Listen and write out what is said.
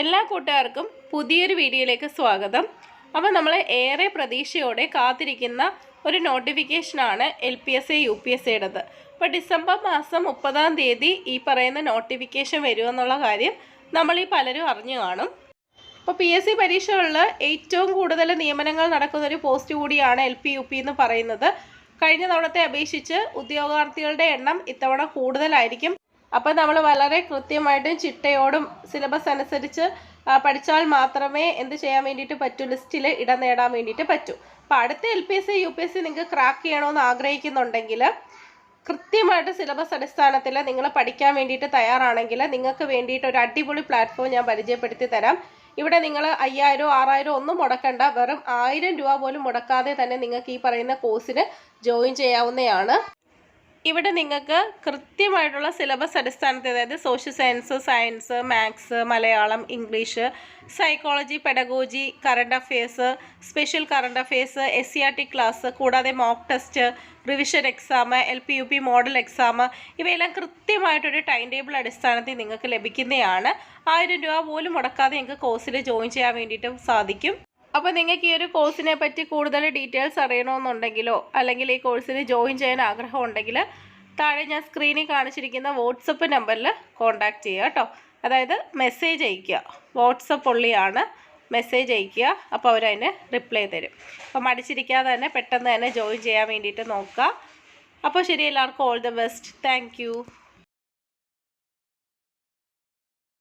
എല്ലാ കൂട്ടുകാർക്കും പുതിയൊരു വീഡിയോയിലേക്ക് സ്വാഗതം. അപ്പോൾ നമ്മൾ ഏറെ പ്രതീക്ഷയോടെ കാത്തിരിക്കുന്ന ഒരു നോട്ടിഫിക്കേഷനാണ് L P S A U P S എയുടേത് അപ്പോൾ ഡിസംബർ മാസം മുപ്പതാം തീയതി ഈ പറയുന്ന നോട്ടിഫിക്കേഷൻ വരുമെന്നുള്ള കാര്യം നമ്മൾ ഈ പലരും അറിഞ്ഞു കാണും. അപ്പോൾ പി എസ് സി പരീക്ഷകളിൽ ഏറ്റവും കൂടുതൽ നിയമനങ്ങൾ നടക്കുന്ന ഒരു പോസ്റ്റ് കൂടിയാണ് എൽ പി യു പി എന്ന് പറയുന്നത്. കഴിഞ്ഞ തവണത്തെ അപേക്ഷിച്ച് ഉദ്യോഗാർത്ഥികളുടെ എണ്ണം ഇത്തവണ കൂടുതലായിരിക്കും. അപ്പോൾ നമ്മൾ വളരെ കൃത്യമായിട്ടും ചിട്ടയോടും സിലബസ് അനുസരിച്ച് പഠിച്ചാൽ മാത്രമേ എന്ത് ചെയ്യാൻ വേണ്ടിയിട്ട് പറ്റൂ? ലിസ്റ്റിൽ ഇടം നേടാൻ വേണ്ടിയിട്ട് പറ്റൂ. അപ്പോൾ അടുത്ത L P S C U P S C നിങ്ങൾക്ക് ക്രാക്ക് ചെയ്യണമെന്ന് ആഗ്രഹിക്കുന്നുണ്ടെങ്കിൽ കൃത്യമായിട്ട് സിലബസ് അടിസ്ഥാനത്തിൽ നിങ്ങൾ പഠിക്കാൻ വേണ്ടിയിട്ട് തയ്യാറാണെങ്കിൽ നിങ്ങൾക്ക് വേണ്ടിയിട്ട് ഒരു അടിപൊളി പ്ലാറ്റ്ഫോം ഞാൻ പരിചയപ്പെടുത്തി തരാം. ഇവിടെ നിങ്ങൾ അയ്യായിരം ആറായിരം ഒന്നും മുടക്കണ്ട. വെറും ആയിരം രൂപ പോലും മുടക്കാതെ തന്നെ നിങ്ങൾക്ക് ഈ പറയുന്ന കോഴ്സിന് ജോയിൻ ചെയ്യാവുന്നതാണ്. ഇവിടെ നിങ്ങൾക്ക് കൃത്യമായിട്ടുള്ള സിലബസ് അടിസ്ഥാനത്തിൽ അതായത് social science science maths Malayalam English psychology pedagogy current affairs special current affairs S C R T class കൂടാതെ mock test revision exam L P U P model exam ഇവയെല്ലാം കൃത്യമായിട്ടൊരു ടൈം ടേബിൾ അടിസ്ഥാനത്തിൽ നിങ്ങൾക്ക് ലഭിക്കുന്നതാണ്. ആയിരം രൂപ പോലും മുടക്കാതെ നിങ്ങൾക്ക് കോഴ്സിൽ ജോയിൻ ചെയ്യാൻ വേണ്ടിയിട്ട് സാധിക്കും. അപ്പോൾ നിങ്ങൾക്ക് ഈ ഒരു കോഴ്സിനെ പറ്റി കൂടുതൽ ഡീറ്റെയിൽസ് അറിയണമെന്നുണ്ടെങ്കിലോ അല്ലെങ്കിൽ ഈ കോഴ്സിന് ജോയിൻ ചെയ്യാൻ ആഗ്രഹം ആഗ്രഹമുണ്ടെങ്കിൽ താഴെ ഞാൻ സ്ക്രീനിൽ കാണിച്ചിരിക്കുന്ന വാട്സപ്പ് നമ്പറിൽ കോൺടാക്റ്റ് ചെയ്യുക കേട്ടോ. അതായത് മെസ്സേജ് അയക്കുക വാട്സപ്പ് ഉള്ളിയാണ് മെസ്സേജ് അയക്കുക അപ്പോൾ അവരതിന് റിപ്ലൈ തരും. അപ്പം മടിച്ചിരിക്കാതെ തന്നെ പെട്ടെന്ന് തന്നെ ജോയിൻ ചെയ്യാൻ വേണ്ടിയിട്ട് നോക്കുക. അപ്പോൾ ശരി എല്ലാവർക്കും ഓൾ ദി ബെസ്റ്റ് താങ്ക്